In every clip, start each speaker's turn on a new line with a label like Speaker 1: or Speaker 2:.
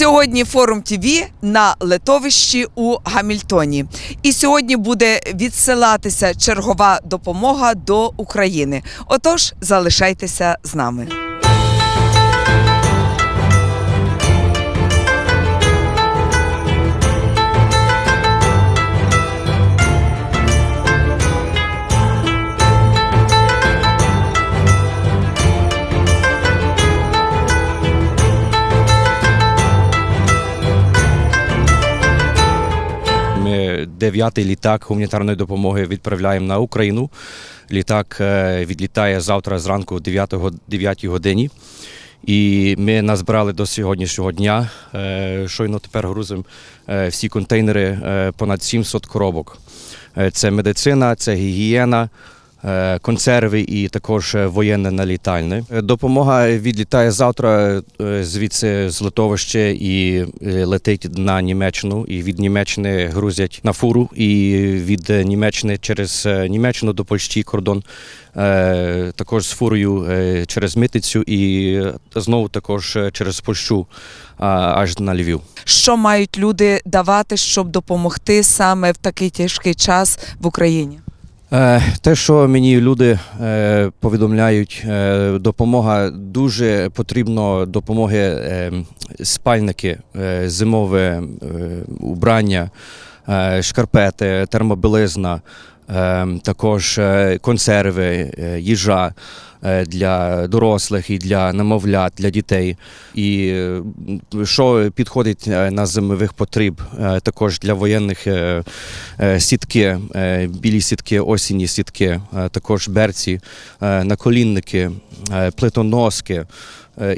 Speaker 1: Сьогодні форум ТВ на летовищі у Гамільтоні. І сьогодні буде відсилатися чергова допомога до України. Отож, залишайтеся з нами.
Speaker 2: Дев'ятий літак гуманітарної допомоги відправляємо на Україну. Літак е, відлітає завтра зранку о 9, 9 годині. І ми назбирали до сьогоднішнього дня. е, Щойно тепер грузимо е, всі контейнери понад 700 коробок. Це медицина, це гігієна, консерви і також е, воєнне налітальне. Е, Допомога відлітає завтра е, звідси з литовища і е, летить на Німеччину. І від Німеччини грузять на фуру. І від е, Німеччини через е, Німеччину до Польщі кордон. е, Також з фурою е, через митницю і е, знову також е, через Польщу аж на Львів.
Speaker 1: Що мають люди давати, щоб допомогти саме в такий тяжкий час в Україні?
Speaker 2: Е, Те, що мені люди е, повідомляють, е, допомога дуже потрібно допомоги спальники, зимове убрання, шкарпети, термобілизна, е, також е, консерви, е, їжа. е, Для дорослих і для немовлят, для дітей, і що підходить на зимових потреб, також для воєнних сітки, білі сітки, осінні сітки, також берці, наколінники, плитоноски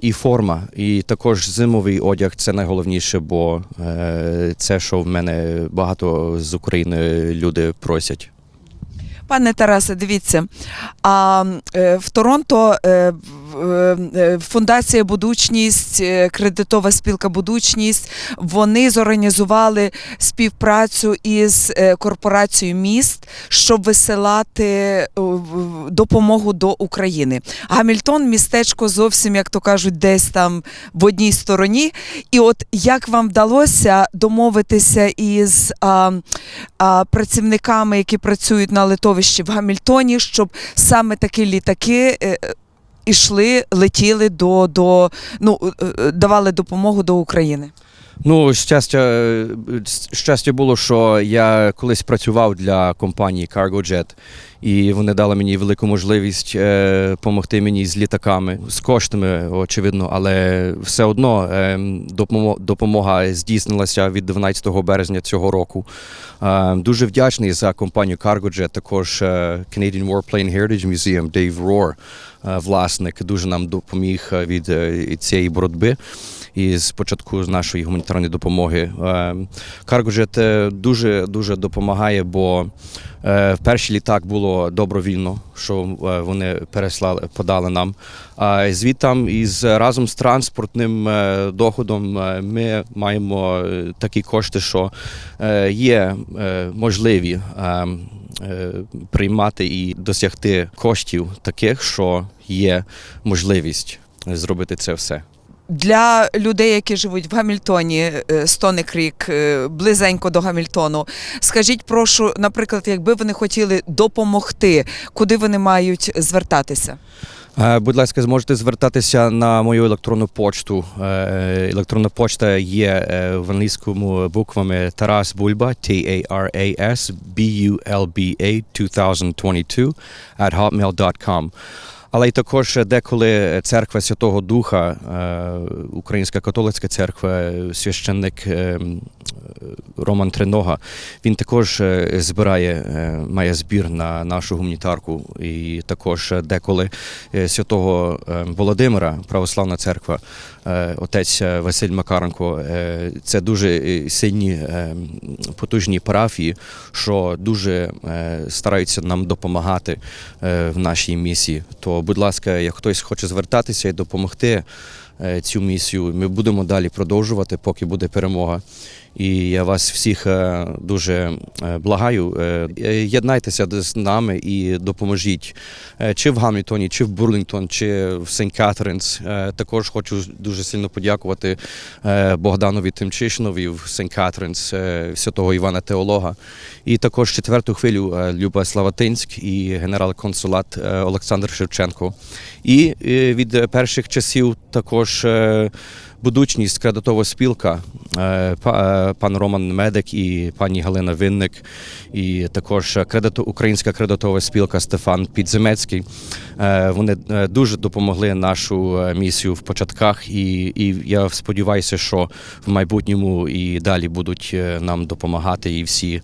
Speaker 2: і форма. І також зимовий одяг це найголовніше, бо це, що в мене багато з України люди просять.
Speaker 1: Пане Тарасе, дивіться, а е, в Торонто е, фундація Будучність, е, кредитова спілка Будучність, вони зорганізували співпрацю із е, корпорацією міст, щоб висилати е, допомогу до України. Гамільтон містечко зовсім, як то кажуть, десь там в одній стороні. І от як вам вдалося домовитися із а, а, працівниками, які працюють на литовищі в Гамільтоні, щоб саме такі літаки. Ішли, летіли до, до ну е, е, давали допомогу до України.
Speaker 2: Ну, щастя, е, щастя було, що я колись працював для компанії CargoJet, і вони дали мені велику можливість допомогти мені з літаками, з коштами, очевидно, але все одно е, допомога здійснилася від 12 березня цього року. Е, Дуже вдячний за компанію CargoJet, також е, Canadian Warplane Heritage Museum, Dave Rohr, е, власник, дуже нам допоміг е, від е, цієї боротьби і з початку нашої гуманітарної допомоги. Каргоджет дуже дуже допомагає, бо е, перший літак було добровільно, що е, вони переслали, подали нам. А звідтам із разом з транспортним е, доходом е, ми маємо е, такі кошти, що е, є е, можливі. е, е, Приймати і досягти коштів таких, що є можливість зробити це все.
Speaker 1: Для людей, які живуть в Гамільтоні, е, Стони Крік, е, близенько до Гамільтону. Скажіть, прошу, наприклад, якби вони хотіли допомогти, куди вони мають звертатися?
Speaker 2: Е, Будь ласка, зможете звертатися на мою електронну почту. Е, Електронна почта є е, в англійському буквами Тарас Бульба, T-A-R-A-S B-U-L-B-A 2022 at hotmail.com. Але й також деколи церква Святого Духа, е, Українська католицька церква, священник е, м, Роман Тринога, він також е, збирає, е, має збір на нашу гуманітарку. І також деколи е, святого Володимира, Православна церква, отець Василь Макаренко. Це дуже сильні потужні парафії, що дуже стараються нам допомагати в нашій місії. То, будь ласка, як хтось хоче звертатися і допомогти, цю місію. Ми будемо далі продовжувати, поки буде перемога. І я вас всіх е, дуже е, благаю. е, Єднайтеся з нами і допоможіть чи в Гамільтоні, чи в Бурлінгтон, чи в Сент Катеринс. Також хочу дуже сильно подякувати Богданові Тимчишинові в Сент Катеринс, святого Івана Теолога. І також четверту хвилю Люба Славатинськ і генерал-консулат Олександр Шевченко. І від перших часів також. Будучність кредитова спілка, е, е, пан Роман Медик і пані Галина Винник, і також кредиту, українська кредитова спілка Стефан Підземецький. Е, Вони е, дуже допомогли нашу е, місію в початках, і, і я сподіваюся, що в майбутньому і далі будуть нам допомагати. І всі,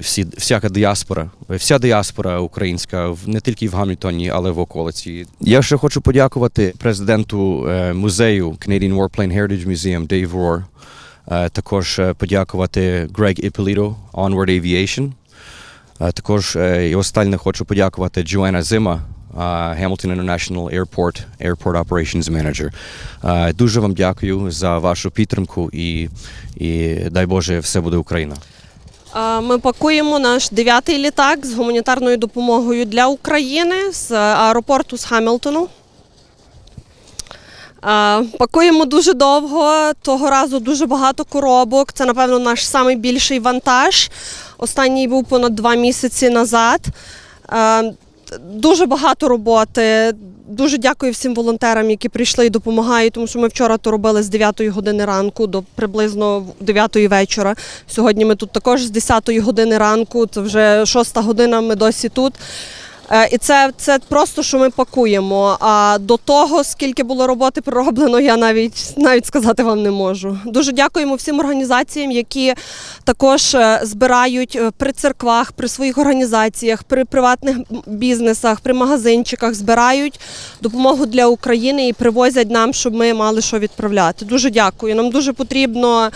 Speaker 2: всі всяка діаспора, вся діаспора українська не тільки в Гамільтоні, але в околиці. Я ще хочу подякувати президенту музею Canadian Warplane Heritage Museum Dave Rohr. Також подякувати Грег Іпполіто, Onward Aviation. Також і останнє хочу подякувати Джоанна Зима, Hamilton International Airport, Airport Operations Manager. Е, Дуже вам дякую за вашу підтримку і, і дай Боже, все буде Україна.
Speaker 3: Ми пакуємо наш дев'ятий літак з гуманітарною допомогою для України з аеропорту з Хамілтону. Пакуємо дуже довго. Того разу дуже багато коробок. Це, напевно, наш найбільший вантаж. Останній був понад два місяці назад. Дуже багато роботи. Дуже дякую всім волонтерам, які прийшли і допомагають, тому що ми вчора то робили з 9 години ранку до приблизно 9 вечора. Сьогодні ми тут також з 10 години ранку, це вже 6 година, ми досі тут. Е, І це, це просто, що ми пакуємо. А до того, скільки було роботи пророблено, я навіть навіть сказати вам не можу. Дуже дякуємо всім організаціям, які також е, збирають е, при церквах, при своїх організаціях, при приватних бізнесах, при магазинчиках, збирають допомогу для України і привозять нам, щоб ми мали що відправляти. Дуже дякую. Нам дуже потрібно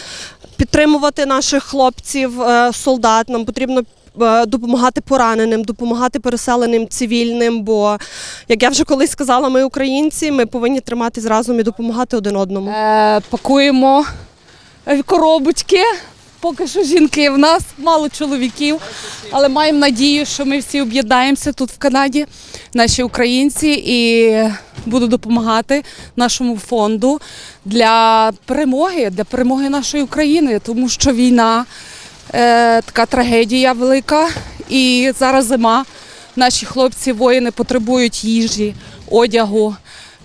Speaker 3: підтримувати наших хлопців, е, солдат. Нам потрібно е, допомагати пораненим, допомагати переселеним цивільним. Бо, як я вже колись сказала, ми українці, ми повинні триматись разом і допомагати один одному.
Speaker 4: Е, пакуємо е, коробочки. Поки що жінки в нас, мало чоловіків, але маємо надію, що ми всі об'єднаємося тут в Канаді, наші українці, і буду допомагати нашому фонду для перемоги, для перемоги нашої України, тому що війна е, така трагедія велика, і зараз зима. Наші хлопці, воїни потребують їжі, одягу.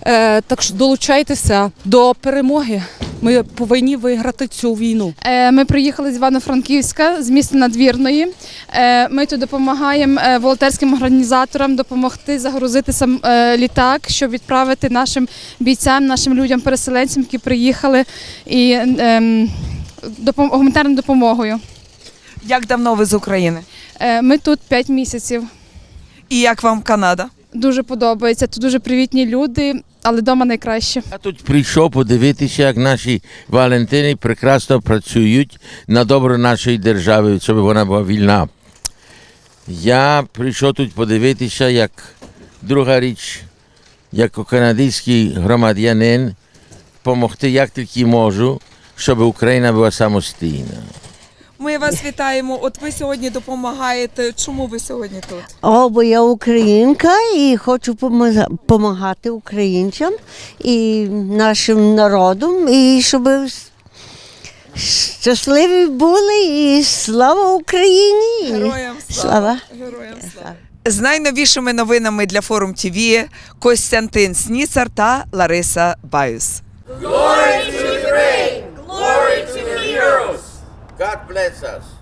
Speaker 4: Е, так що долучайтеся до перемоги. Ми повинні виграти цю війну.
Speaker 5: Е, Ми приїхали з Івано-Франківська, з міста Надвірної. Е, Ми тут допомагаємо е, волонтерським організаторам допомогти загрузити сам літак, щоб відправити нашим бійцям, нашим людям-переселенцям, які приїхали і ем, гуманітарною допомогою.
Speaker 1: Як давно ви з України?
Speaker 5: Ми тут 5 місяців.
Speaker 1: І як вам Канада?
Speaker 5: Дуже подобається. Тут дуже привітні люди, але вдома найкраще.
Speaker 6: Я тут прийшов подивитися, як наші Валентини прекрасно працюють на добро нашої держави, щоб вона була вільна. Я прийшов тут подивитися, як друга річ, як канадський громадянин, допомогти як тільки можу, щоб Україна була самостійна.
Speaker 1: Ми вас вітаємо. От ви сьогодні допомагаєте. Чому ви сьогодні тут?
Speaker 7: О, бо я українка і хочу допомагати українцям і нашим народом, і щоб щасливі були і слава Україні!
Speaker 1: Героям
Speaker 7: Слава!
Speaker 1: Героям слава! З найновішими новинами для форум ТВ Костянтин Сніцар та Лариса Баюс.
Speaker 6: Bless us.